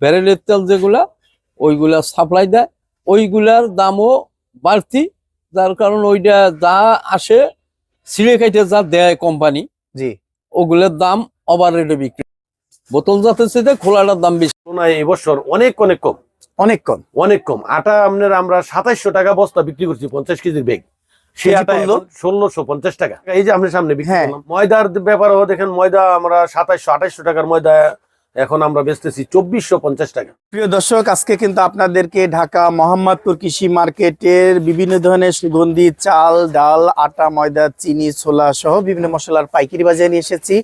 ব্যারেলের তেল যেগুলা ওইগুলা সাপ্লাই দেয়। ওইগুলার দামও বাড়তি যার কারণ ওইটা যা আসে ছিঁড়ে খাইতে যা দেয় কোম্পানি জি। ওগুলোর দাম ওভার রেটে বিক্রি। বোতল জাতের সাথে খোলাটার দাম বেশি। তুলনায় এবছর অনেক অনেক কম। অনেক কম। অনেক কম। আটা আপনার আমরা সাতাইশশো টাকা বস্তা বিক্রি করছি পঞ্চাশ কেজির বেগ সে আটা পড়ল? ষোলোশো পঞ্চাশ টাকা। এই যে আপনার সামনে বিক্রি হ্যাঁ। ময়দার ব্যাপারেও দেখেন ময়দা আমরা সাতাইশশো আঠাইশশো টাকার ময়দা এখন আমরা বেচতেছি চব্বিশশো পঞ্চাশ টাকা। প্রিয় দর্শক আজকে কিন্তু আপনাদেরকে ঢাকা মোহাম্মদপুর কৃষি মার্কেটের বিভিন্ন ধরনের সুগন্ধি চাল ডাল আটা ময়দা চিনি ছোলা সহ বিভিন্ন মশলার পাইকারি বাজারে নিয়ে এসেছি।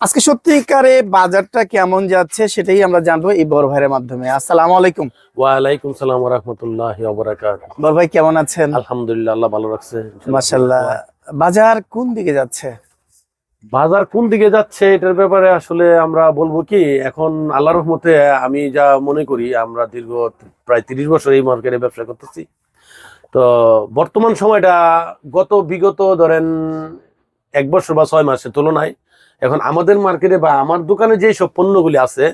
আজকে সত্যিকারে বাজারটা কেমন যাচ্ছে সেটাই আমরা জানব এই বড় ভাইয়ের মাধ্যমে। আসসালামু আলাইকুম। ওয়ালাইকুম সালাম রহমতুল্লাহ বড় ভাই কেমন আছেন? আলহামদুলিল্লাহ আল্লাহ ভালো রাখছে। মাশাল্লাহ বাজার কোন দিকে যাচ্ছে? বাজার কোন দিকে যাচ্ছে এটার ব্যাপারে আসলে আমরা বলব কি এখন আল্লাহ রহমতে আমি যা মনে করি আমরা দীর্ঘ প্রায় তিরিশ বছর এই মার্কেটে ব্যবসা করতেছি। তো বর্তমান সময়টা গত বিগত ধরেন এক বছর বা ছয় মাসের তুলনায় এখন আমাদের মার্কেটে বা আমার দোকানে যে সব পণ্যগুলি আছে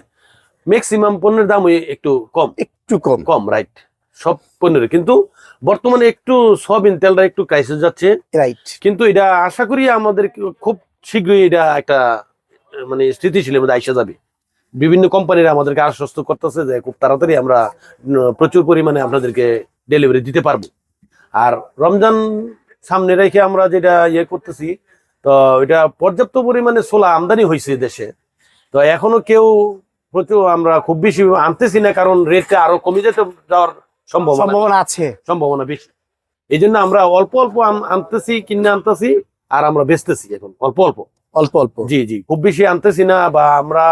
ম্যাক্সিমাম পণ্যের দাম একটু কম। একটু কম। কম রাইট সব পণ্যের কিন্তু বর্তমানে একটু সয়াবিন তেলটা একটু ক্রাইসিস যাচ্ছে। রাইট কিন্তু এটা আশা করি আমাদের খুব শীঘ্রই এটা একটা মানে স্থিতিশীলের মধ্যে আইসা যাবে। বিভিন্ন কোম্পানিরা আমাদেরকে আশ্বস্ত করতেছে যে খুব তাড়াতাড়ি আমরা প্রচুর পরিমাণে আপনাদেরকে ডেলিভারি দিতে পারব। আর রমজান সামনে রেখে আমরা যেটা ইয়ে করতেছি তো এটা পর্যাপ্ত পরিমাণে সোলা আমদানি হয়েছে দেশে। তো এখনও কেউ প্রচুর আমরা খুব বেশি আনতেছি না কারণ রেটটা আরও কমে যেতে যাওয়ার সম্ভাবনা সম্ভাবনা আছে। সম্ভাবনা বেশি। এই জন্য আমরা অল্প অল্প আনতেছি কিনে আনতেছি। আর আমরা বেচতেছি এখন অল্প অল্প। অল্প অল্প। জি জি খুব বেশি আনতেছি না বা আমরা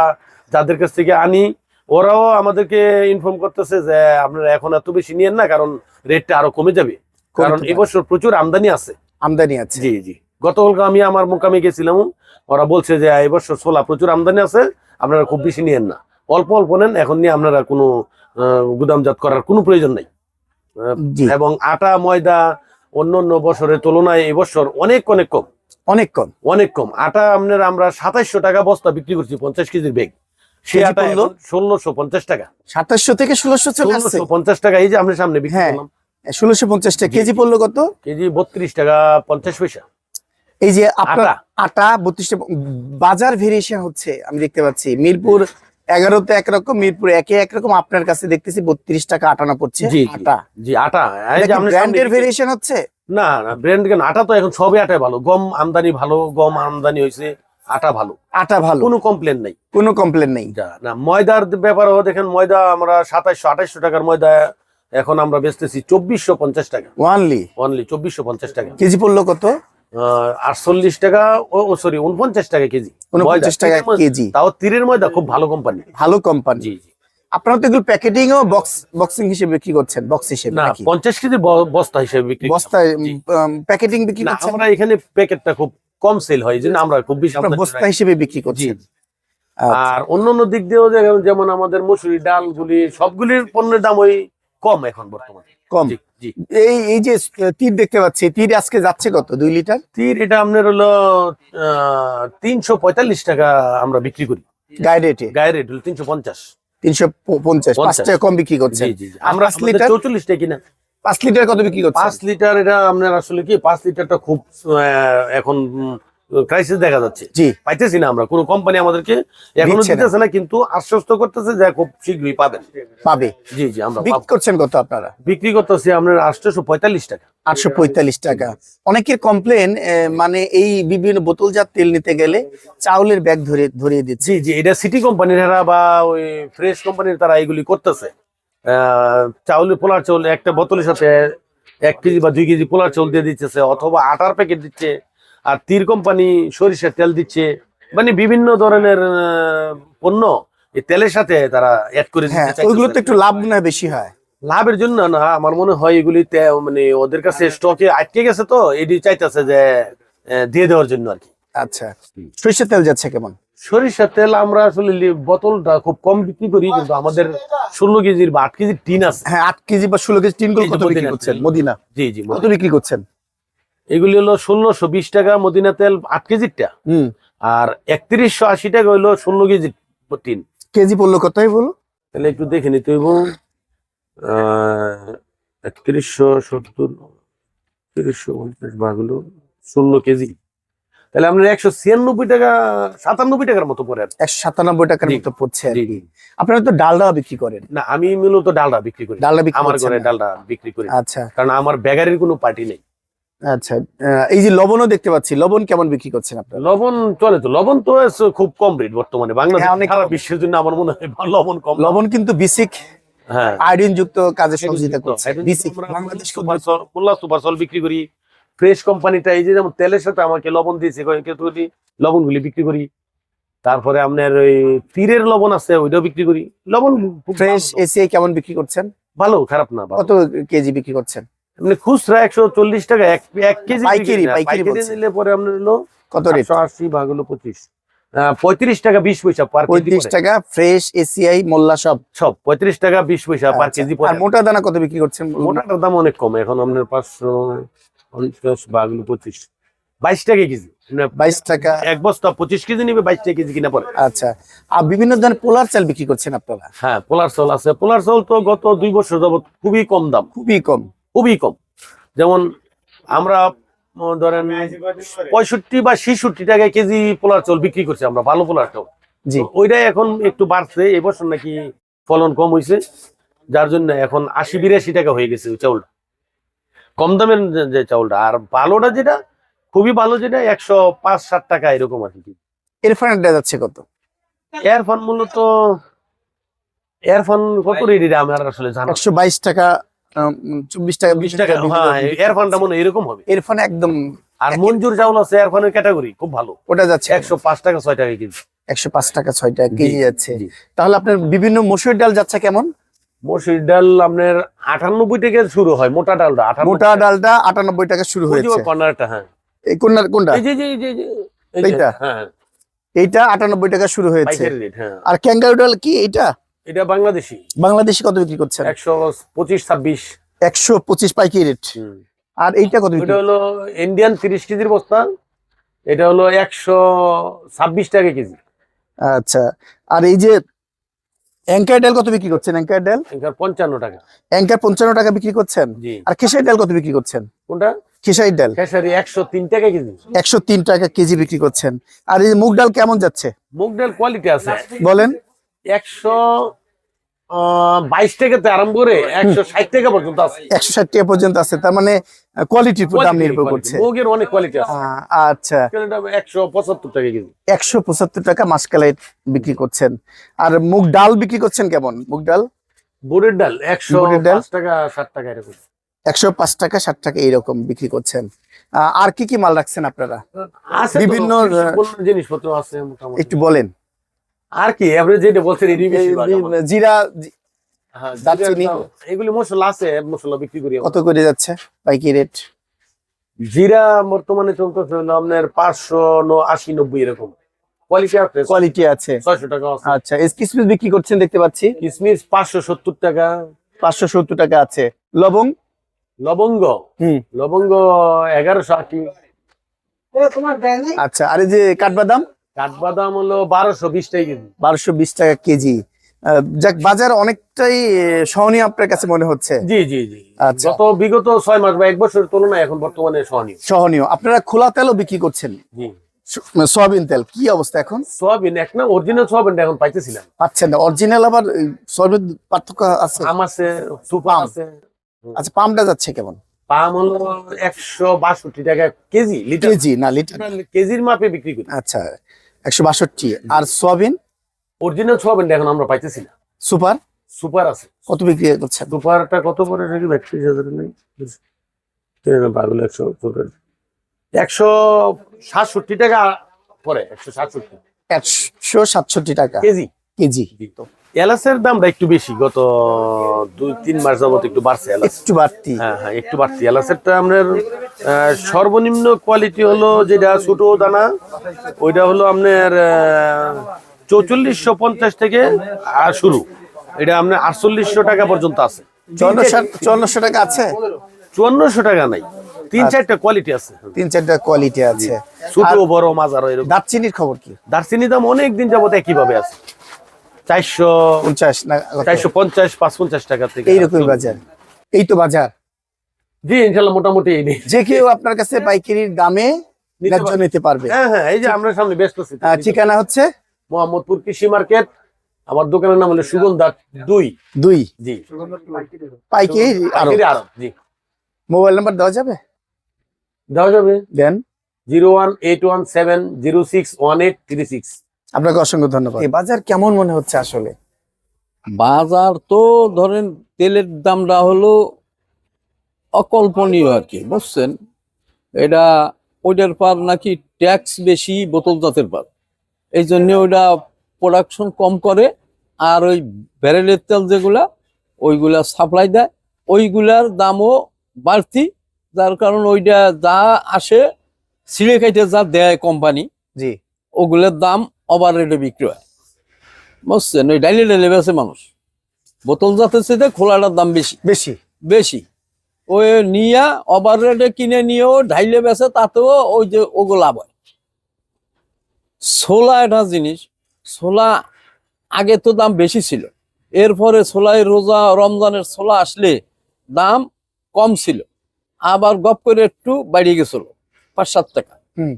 যাদের কাছ থেকে আনি ওরাও আমাদেরকে ইনফর্ম করতেছে যে আপনারা এখন এত বেশি নিয়েন না কারণ রেটটা আরও কমে যাবে। কারণ এবছর প্রচুর আমদানি আছে। আমদানি আছে। জি জি। গতকালকে আমি আমার মোকামে গেছিলাম ওরা বলছে যে এবছর ছোলা প্রচুর আমদানি আছে আপনারা খুব বেশি নিয়েন না। অল্প অল্প নেন এখন নিয়ে আপনারা কোনো গুদামজাত করার কোনো প্রয়োজন নাই। এবং আটা ময়দা অন্য অন্য বছরের তুলনায় এবছর অনেক অনেক কম। অনেক কম। অনেক কম। আটা আপনার আমরা সাতাইশশো টাকা বস্তা বিক্রি করছি পঞ্চাশ কেজির বেগ। সে আটা? ষোলোশো পঞ্চাশ টাকা। সাতাশশো থেকে ষোলোশো পঞ্চাশ টাকা এই যে আপনার সামনে বিক্রি হ্যাঁ। করলাম। ষোলোশো পঞ্চাশ টাকা। কেজি পড়ল কত? কেজি বত্রিশ টাকা পঞ্চাশ পয়সা। এই যে আটা। বাজার ভেরিয়েশন হচ্ছে আমি দেখতে পাচ্ছি। মিরপুর এগারোতে একরকম মিরপুর একে একরকম আপনার কাছে দেখতেছি বত্রিশ টাকা আটানা পড়ছে জি। আটা। জি ব্র্যান্ডের ভেরিয়েশন হচ্ছে? না না ব্র্যান্ড কেন? আটা তো এখন সবই আটাই ভালো। গম আমদানি ভালো গম আমদানি হয়েছে আটা ভালো। আটা ভালো। কোনো কমপ্লেন নাই। কোনো কমপ্লেন নেই। না ময়দার ব্যাপারেও দেখেন ময়দা আমরা সাতাইশশো আঠাইশশো টাকার ময়দা এখন আমরা বেচতেছি চব্বিশশো পঞ্চাশ টাকা। ওয়ানলি ওয়ানলি চব্বিশশো পঞ্চাশ টাকা। কেজি পড়ল কত? আটচল্লিশ টাকা ও সরি উনপঞ্চাশ টাকা কেজি। উনপঞ্চাশ টাকা কেজি। তাও তীরের ময়দা খুব ভালো কোম্পানি ভালো কোম্পানি জি জি। আপনারা তো এগুলো প্যাকেটিং ও বক্স বক্সিং হিসেবে বিক্রি করছেন বক্স হিসেবে না নাকি? পঞ্চাশ কেজি বস্তা হিসেবে বিক্রি বস্তায় প্যাকেটিং বিক্রি করছেন? আমরা এখানে প্যাকেটটা খুব কম সেল হয় জন্য আমরা খুব বেশি আমদানি বস্তা হিসেবে বিক্রি জি। আচ্ছা। আর অন্যান্য দিক দিয়েও যেমন- আমাদের মসুরি ডালগুলি সবগুলির পণ্যের দাম ওই কম এখন বর্তমানে। কম। এই এই যে তীর দেখতে পাচ্ছি তীর আজকে যাচ্ছে কত? দুই লিটার? তীর এটা আপনার হলো তিনশো পঁয়তাল্লিশ টাকা আমরা বিক্রি করি। গায়ে রেটে গায়ে রেট হলো তিনশো পঞ্চাশ। তিনশো পঞ্চাশ। পাঁচ টাকা কম বিক্রি। আর আমরা লিটার? চৌচল্লিশ টাকা কিনা। পাঁচ লিটার কত বিক্রি করছে পাঁচ লিটার এটা আপনার আসলে কি পাঁচ লিটারটা খুব এখন ক্রাইসিস দেখা যাচ্ছে। জি। পাইতেছি না আমরা। কোনো কোম্পানি আমাদেরকে এখনও দিতেছে না কিন্তু আশ্বস্ত করতেছে যে খুব শীঘ্রই পাবেন। পাবে। জি জি আমরা বিক্রি করছেন কত আপনারা? বিক্রি করতেছি আটশোশো পঁয়তাল্লিশ টাকা। আটশো পঁয়তাল্লিশ টাকা। অনেকের কমপ্লেন মানে এই বিভিন্ন বোতলজাত তেল নিতে গেলে চাউলের ব্যাগ ধরে ধরিয়ে দিচ্ছে। জি জি এটা সিটি কোম্পানির এরা বা ওই ফ্রেশ কোম্পানির তারা এগুলি করতেছে। চাউলের পোলার চাউল একটা বোতলের সাথে এক কেজি বা দুই কেজি পোলার চাউল দিয়ে দিচ্ছে অথবা আটার প্যাকেট দিচ্ছে। আর তীর কোম্পানি সরিষার তেল দিচ্ছে। মানে বিভিন্ন ধরনের পণ্য এই তেলের সাথে তারা অ্যাড করে হ্যাঁ ওইগুলো তো একটু লাভ না বেশি হয়। লাভের জন্য না আমার মনে হয় এগুলি মানে ওদের কাছে স্টকে আটকে গেছে তো এটি চাইতেছে যে দিয়ে দেওয়ার জন্য আর কি। আচ্ছা সরিষার তেল যাচ্ছে কেমন? সরিষার তেল আমরা আসলে বোতলটা খুব কম বিক্রি করি কিন্তু আমাদের ষোলো কেজির বা আট কেজির টিন আছে। হ্যাঁ আট কেজি বা ষোলো কেজি এই কত বিক্রি করছেন। মদিনা? জি জি কত বিক্রি করছেন? এগুলি হলো ষোলোশো বিশ টাকা মদিনা তেল আট কেজিরটা আর একত্রিশশো আশি টাকা হইল ষোলো কেজির টিন। কেজি পড়ল কতই বলো? তাহলে একটু দেখে নিতে হইব। একত্রিশশো সত্তর তিরিশশো পঞ্চাশ ভাগ হলো ষোলো কেজি। তাহলে আপনার একশো ছিয়ানব্বই টাকা সাতানব্বই টাকার মতো পড়ে আর একশো সাতানব্বই টাকার। মতো পড়ছে। আপনারা তো ডালডা বিক্রি করেন। না আমি মূলত ডালডা বিক্রি করি। ডালডা আমার ঘরে ডালডা বিক্রি করি। আচ্ছা। কারণ আমার ব্যাগারের কোনো পার্টি নেই। আচ্ছা এই যে লবণও দেখতে পাচ্ছি। লবণ কেমন বিক্রি করছেন আপনারা? লবণ চলে তো লবণ তো খুব কম রেট বর্তমানে। বাংলাদেশ হ্যাঁ, অনেক কম। বিশ্বের জন্য আমার মনে হয় লবণ কম লবণ কিন্তু বিসিক আয়োডিন যুক্ত কাজে সহযোগিতা করছে। এখন বাংলাদেশ সুপার মোল্লা সুপার বিক্রি করি। ফ্রেশ কোম্পানিটা এই যে যেমন তেলের সাথে আমাকে লবণ দিয়েছে লবণ লবণগুলি বিক্রি করি। তারপরে আপনার ওই তীরের লবণ আছে ওইটাও বিক্রি করি। লবণ ফ্রেশ। এসিআই কেমন বিক্রি করছেন? ভালো খারাপ না। কত কেজি বিক্রি করছেন? আপনি খুচরা একশো চল্লিশ টাকা এক কেজি পাইকারি, নিলে পরে আপনার হলো কত রেট আশি ভাগ হলো পঁচিশ পঁয়ত্রিশ টাকা বিশ পয়সা পার পঁয়ত্রিশ টাকা ফ্রেশ এসিআই মোল্লা সব। সব পঁয়ত্রিশ টাকা বিশ পয়সা পার আচ্ছা। কেজি আর মোটা দানা কত বিক্রি করছেন? মোটাটার দাম অনেক কম এখন আপনার পাঁচশো পঞ্চাশ ভাগ পঁচিশ। বাইশ টাকা কেজি। মানে বাইশ টাকা। এক বস্তা পঁচিশ কেজি নিবে বাইশ টাকা কেজি কিনা পড়ে আচ্ছা আর বিভিন্ন ধরনের পোলার চাল বিক্রি করছেন আপনারা? হ্যাঁ পোলার চাল আছে। পোলার চাল তো গত দুই বছর যাবত খুবই কম দাম। খুবই কম। খুবই কম। যেমন আমরা ধরেন পঁয়ষট্টি বা ছেষট্টি টাকায় কেজি পোলার চাল বিক্রি করছি আমরা ভালো পোলার চাল জি। ওইটাই এখন একটু বাড়ছে এবছর নাকি ফলন কম হয়েছে যার জন্য এখন আশি বিরাশি টাকা হয়ে গেছে ওই চাউলটা। কম দামের যে- চাউলটা আর ভালোটা যেটা খুবই ভালো যেটা একশো পাঁচ ষাট টাকা এরকম আর কি। এরফানেরটা যাচ্ছে কত? এয়ারফোন মূলত এয়ারফোন কত রেডি আমার আসলে জানা একশো বাইশ টাকা চব্বিশ টাকা বিশ টাকা হ্যাঁ এয়ারফোনটা মনে এরকম হবে। এরফান একদম আর মঞ্জুর চাউল আছে এয়ারফোনের ক্যাটাগরি খুব ভালো। ওটা যাচ্ছে। একশো পাঁচ টাকা ছয় টাকা কেজি। একশো পাঁচ টাকা ছয় টাকা কেজি যাচ্ছে। তাহলে আপনার বিভিন্ন মসুর ডাল যাচ্ছে কেমন? মসুর ডাল আপনার আটানব্বই থেকে শুরু হয় মোটা ডালটা মোটা ডালটা আটানব্বই টাকা শুরু হয়েছে। কর্নারটা হ্যাঁ। এই কোনটা? এইটা? এইটা আটানব্বই টাকা শুরু হয়েছে। হ্যাঁ। আর ক্যাঙ্গারু ডাল কি এটা এটা বাংলাদেশি। বাংলাদেশি কত বিক্রি করছেন? একশো পঁচিশ ছাব্বিশ। একশো পঁচিশ পাইকি রেট। আর এইটা কত ওটা হলো ইন্ডিয়ান তিরিশ কেজির বস্তা। এটা হলো একশো ছাব্বিশ টাকা কেজি। আচ্ছা। আর এই যে অ্যাঙ্কার ডাল কত বিক্রি করছেন? অ্যাঙ্কার ডাল? এখানে পঞ্চান্ন টাকা। অ্যাঙ্কার পঞ্চান্ন টাকা বিক্রি করছেন? আর খেসারি ডাল কত বিক্রি করছেন? কোনটা? খেসারি ডাল। খেসারি একশো তিন টাকা কেজি। একশো তিন টাকা কেজি বিক্রি করছেন। আর এই মুগ ডাল কেমন যাচ্ছে? মুগ ডাল কোয়ালিটি আছে। বলেন। একশো বাইশ টাকাতে আরম্ভ করে একশো ষাট টাকা পর্যন্ত আছে। একশো ষাট টাকা পর্যন্ত আছে তার মানে কোয়ালিটির উপর দাম নির্ভর করছে। মুগের অনেক কোয়ালিটি আছে। আচ্ছা। একশো পঁচাত্তর টাকা কেজি। একশো পঁচাত্তর টাকা মাসকালাই বিক্রি করছেন। আর মুগ ডাল বিক্রি করছেন কেমন? মুগ ডাল? বুড়ের ডাল একশো ডাল? টাকা ষাট টাকা এরকম। একশো পাঁচ টাকা ষাট টাকা এইরকম বিক্রি করছেন। আর কি কি মাল রাখছেন আপনারা? বিভিন্ন, বিভিন্ন জিনিসপত্র আছে একটু বলেন। আর কি আপনি যেটা বলছেন বেশি জিরা হ্যাঁ, দারচিনি। এগুলি মশলা আছে মশলা বিক্রি করি। কত করে যাচ্ছে? পাইকি রেট? জিরা বর্তমানে চলতেছে হলো আপনার পাঁচশো আশি নব্বই এরকম। কোয়ালিটি আছে। কোয়ালিটি আছে। ছয়শো টাকা আছে। আচ্ছা কিসমিস বিক্রি করছেন দেখতে পাচ্ছি। কিসমিস পাঁচশো সত্তর টাকা। পাঁচশো সত্তর টাকা আছে। লবং লবঙ্গ। হুম। লবঙ্গ এগারোশো আশি। আচ্ছা আর এই যে কাঠবাদাম? কাঠবাদাম হলো বারোশো বিশ টাকা কেজি। বারোশো বিশ টাকা কেজি। যাক বাজার অনেকটাই সহনীয় আপনার কাছে মনে হচ্ছে? জি জি জি। আচ্ছা। গত বিগত ছয় মাস বা এক বছরের তুলনায় এখন বর্তমানে সহনীয়। সহনীয়। আপনারা খোলা তেলও বিক্রি করছেন? জি। স- সয়াবিন তেল কি অবস্থা এখন? সোয়াবিন এক না অরিজিনাল সোয়াবিনটা এখন পাইতেছিলাম। পাচ্ছেন না। অরিজিনাল আবার সয়াবিন পার্থক্য আছে? আম আছে পাম। আছে। আচ্ছা পামটা যাচ্ছে কেমন? পাম হলো একশো বাষট্টি টাকা কেজি লিটার। কেজি না লিটার। কেজির মাপে বিক্রি করি। আচ্ছা। একশো বাষট্টি। আর সোয়াবিন? অরিজিনাল সোয়াবিনটা এখন আমরা পাইতেছি না। সুপার? সুপার আছে। কত বিক্রি করছে সুপারটা কত পরে নাকি? ব্যাটারি হাজার নেই। পাগল একশো একশো সাতষট্টি টাকা পরে একশো সাতষট্টি। একশো সাতষট্টি টাকা। কেজি। কেজি। এলাচের দামটা একটু বেশি গত দুই তিন মাস যাবত একটু বাড়ছে এলাচ। একটু বাড়তি। হ্যাঁ হ্যাঁ একটু বাড়তি। এলাচেরটা আহ, সর্বনিম্ন কোয়ালিটি হলো যেটা ছোট দানা ওইটা হলো আপনার চৌচল্লিশশো পঞ্চাশ থেকে আর শুরু। এটা আপনার আটচল্লিশশো টাকা পর্যন্ত আছে। চুয়ান্নশো টাকা আছে? চুয়ান্নশো টাকা নাই। তিন চারটা কোয়ালিটি আছে। তিন চারটা কোয়ালিটি আছে। ছোট বড় মাজার দারচিনির খবর কি? দার্চিনি দাম অনেক দিন যাবত একইভাবে আছে। চারশো পঞ্চাশ না চারশো পঞ্চাশ পাঁচ পঞ্চাশ টাকা থেকে। এইরকমই বাজার। এই তো বাজার। জি ইনশাল্লাহ মোটামুটি যে কেউ আপনার কাছে পাইকারির দামে নিতে ন্যায্য নিতে পারবে। হ্যাঁ হ্যাঁ এই যে আমরা সামনে ব্যস্ত আছি। ঠিকানা হচ্ছে? মোহাম্মদপুর কৃষি মার্কেট। আমার দোকানের নাম হলো সুগন্ধা দুই। দুই। জি। পাইকারি আরও জি। মোবাইল নাম্বার দেওয়া যাবে? দেওয়া যাবে। দেন। Zero one eight one seven zero six one eight three six. আপনাকে অসংখ্য ধন্যবাদ। এই বাজার কেমন মনে হচ্ছে আসলে? বাজার তো ধরেন তেলের দামটা হলো অকল্পনীয় আর কি বুঝছেন? এটা ওইটার পার নাকি ট্যাক্স বেশি বোতল জাতের পার। এই জন্য ওইটা প্রোডাকশন কম করে আর ওই ব্যারেলের তেল যেগুলা ওইগুলা সাপ্লাই দেয়। ওইগুলার দামও বাড়তি যার কারণ ওইটা যা আসে ছিঁড়ে খাইতে যা দেয় কোম্পানি জি। ওগুলোর দাম ওভার রেটে বিক্রি হয়। বুঝছেন? ওই ডাইলে ডাইলে বেছে মানুষ। বোতল জাতের সাথে খোলাটার দাম বেশি। বেশি। বেশি। ওই নিয়ে ওভার রেটে কিনে নিয়েও ঢাইলে বেছে তাতেও ওই যে ওগো লাভ হয়। ছোলা একটা জিনিস ছোলা আগে তো দাম বেশি ছিল। এরপরে ছোলাই রোজা রমজানের ছোলা আসলে দাম কম ছিল। আবার গপ করে একটু বাড়িয়ে গেছিল পাঁচ সাত টাকা। হুম।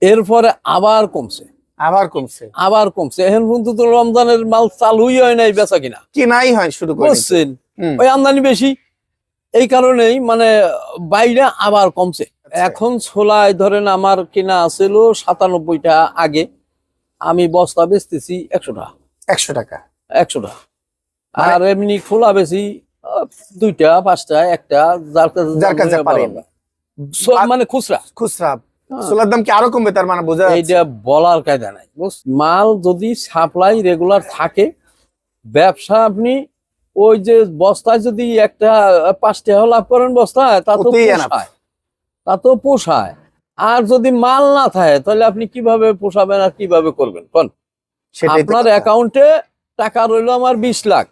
এরপরে আবার কমছে। আবার কমছে। আবার কমছে। এখন পর্যন্ত তো রমজানের মাল চালুই হয় নাই বেচা কিনা। কেনাই হয় শুরু করে বুঝছেন? হুম। ওই আমদানি বেশি। এই কারণেই মানে বাইরে আবার কমছে। আচ্ছা। এখন ছোলায় ধরেন আমার কিনা আছিল সাতানব্বইটা আগে। আমি বস্তা বেচতেছি একশো টাকা। একশো টাকা। একশো টাকা। মানে- আর এমনি খোলা বেশি দুইটা পাঁচটা একটা যার কাছে মানে খুচরা। খুচরা। সোলার দাম কি আরও কমবে? তার মানে বোঝা এইটা বলার কায়দা নাই। মাল যদি সাপ্লাই রেগুলার থাকে ব্যবসা আপনি ওই যে বস্তায় যদি একটা পাঁচ টাকা লাভ করেন বস্তায় তা তো পোষায়। তা তো পোষায়। আর যদি মাল না থাকে তাহলে আপনি কীভাবে পোষাবেন আর কীভাবে করবেন? কোন? আপনার। অ্যাকাউন্টে টাকা রইল আমার বিশ লাখ।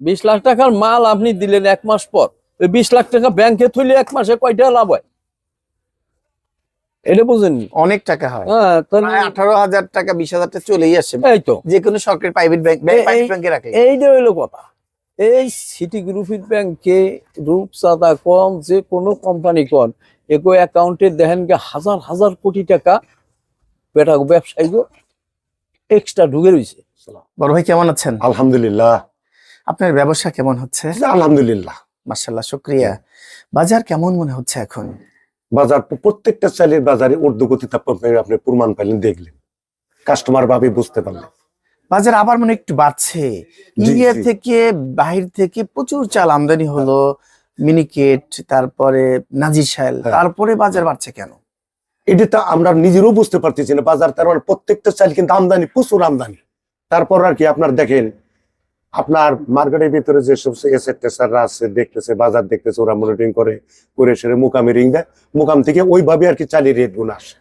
বিশ লাখ টাকার মাল আপনি দিলেন এক মাস পর। বিশ লাখ টাকা ব্যাংকে থইলে এক মাসে কয়টা লাভ হয়? এটা বুঝেননি? অনেক টাকা হয়। হ্যাঁ আঠারো হাজার টাকা বিশ হাজার টাকা চলেই আসে। এই তো। যে কোনো সরকারি প্রাইভেট ব্যাংক ব্যাংকে রাখে এইটা হইল কথা এই সিটি গ্রুপের ব্যাংকে রূপসাদা কম যে কোনো কোম্পানি কন এগো অ্যাকাউন্টে দেখেন গে হাজার হাজার কোটি টাকা বেটা ব্যবসায়ী এক্সট্রা ঢুকে রয়েছে বড় ভাই কেমন আছেন? আলহামদুলিল্লাহ। আপনার ব্যবসা কেমন হচ্ছে? আলহামদুলিল্লাহ। মার্শাল্লাহ শুক্রিয়া। বাজার কেমন মনে হচ্ছে এখন? বাজার প্রত্যেকটা চালের বাজারে ঊর্ধ্বগতিতে আপনি- আপনি প্রমাণ পাইলেন দেখলেন। কাস্টমার ভাবে বুঝতে পারলেন। বাজার আবার মনে একটু বাড়ছে। ইন্ডিয়া থেকে বাহির থেকে প্রচুর চাল আমদানি হলো। মিনিকেট তারপরে নাজিশাইল হ্যাঁ। তারপরে বাজার বাড়ছে কেন? এটা তো আমরা নিজেরও বুঝতে পারতেছি না। বাজার তার মানে প্রত্যেকটা চাল কিন্তু আমদানি প্রচুর আমদানি। তারপর আর কি আপনার দেখেন আপনার মার্কেটের ভিতরে যে সব এসের টেসাররা আছে দেখতেছে বাজার দেখতেছে ওরা মনিটরিং করে করে সেরে মুকামে রিং দেয়। মুকাম থেকে ওইভাবে আর কি চালের রেট গুণ আসে।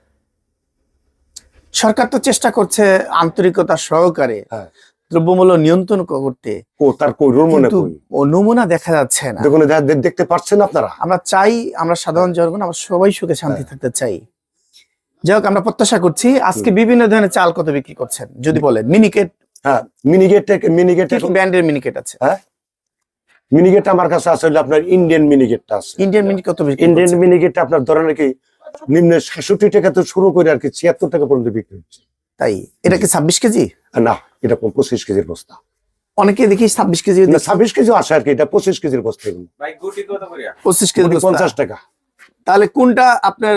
সরকার তো চেষ্টা করছে আন্তরিকতা সহকারে হ্যাঁ। দ্রব্যমূল্য নিয়ন্ত্রণ করতে। ও তার মনে নমুনা দেখা যাচ্ছে না। দেখুন দেখতে পাচ্ছেন আপনারা? আমরা চাই আমরা সাধারণ জনগণ আমরা সবাই সুখে শান্তি হ্যাঁ। থাকতে চাই। যাই হোক আমরা প্রত্যাশা করছি আজকে বিভিন্ন ধরনের চাল কত বিক্রি করছেন? যদি বলেন মিনিকেট হ্যাঁ মিনিগেট মিনিগেট কি ব্র্যান্ডের মিনিকেট আছে। মিনিগেট আমার কাছে আছে হলো আপনার ইন্ডিয়ান মিনিগেটটা আছে। ইন্ডিয়ান কত ইন্ডিয়ান মিনিগেট আপনার ধরেন কি নিম্ন টাকা তো শুরু করে আর কি ছিয়াত্তর টাকা পর্যন্ত বিক্রি হচ্ছে। তাই? এটা কি ছাব্বিশ কেজি? না এটা পঁচিশ কেজির বস্তা। অনেকে দেখি ছাব্বিশ কেজি ছাব্বিশ কেজি আসে আর কি এটা পঁচিশ কেজির বস্তা পঁচিশ কেজি পঞ্চাশ টাকা। তাহলে কোনটা আপনার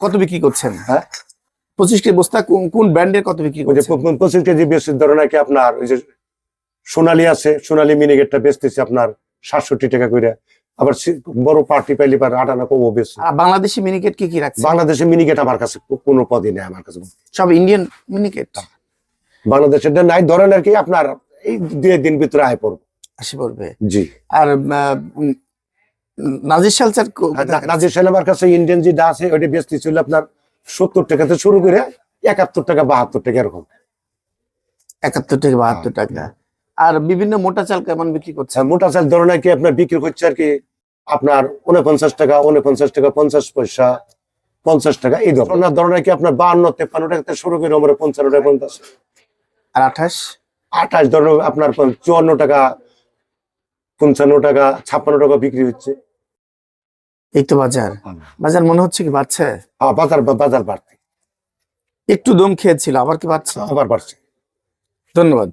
কত বিক্রি করছেন? হ্যাঁ? পঁচিশ কেজি বস্তা কোন- কোন ব্র্যান্ডের কত বিক্রি প- পঁচিশ কেজি বেশি ধরেন আর কি আপনার ওই যে সোনালি আছে সোনালি মিনিগেটটা বেচতেছে আপনার সাতষট্টি টাকা করে আবার বড় পার্টি পাইলে পারে আটানা কমও বেশি আর বাংলাদেশি মিনিকেট কি কি রাখছে বাংলাদেশে মিনিগেট আমার কাছে কোনো পদই নেই আমার কাছে। সব ইন্ডিয়ান মিনিকেট বাংলাদেশের নাই ধরেন আর কি আপনার এই দুই দিন ভিতরে আয় পড়ব। আসি পড়বে? জি। আর নাজির শালচার কো- আর নাজির সাহেব আমার কাছে ইন্ডিয়ান যেটা আছে ওইটা বেচতে ছিল আপনার সত্তর টাকা থেকে শুরু করে একাত্তর টাকা বাহাত্তর টাকা এরকম। একাত্তর থেকে বাহাত্তর টাকা। আর বিভিন্ন মোটা চাল কেমন বিক্রি করছে মোটা চাল ধরনের কি আপনার বিক্রি করছে আর কি আপনার উনপঞ্চাশ টাকা উনপঞ্চাশ টাকা পঞ্চাশ পয়সা পঞ্চাশ টাকা এই ধরনের। ধরনের কি আপনার বাহান্ন তেপ্পান্ন টাকা থেকে শুরু করে আমরা পঞ্চান্ন টাকা পঞ্চাশ। আর আঠাশ? আঠাশ ধরনের আপনার চুয়ান্ন টাকা পঞ্চান্ন টাকা ছাপ্পান্ন টাকা বিক্রি হচ্ছে। এই তো বাজার। বাজার মনে হচ্ছে কি বাড়ছে? হ্যাঁ, বাজার বাজার বাড়ছে। একটু দম খেয়েছিল আবার কি বাড়ছে? আবার বাড়ছে। ধন্যবাদ।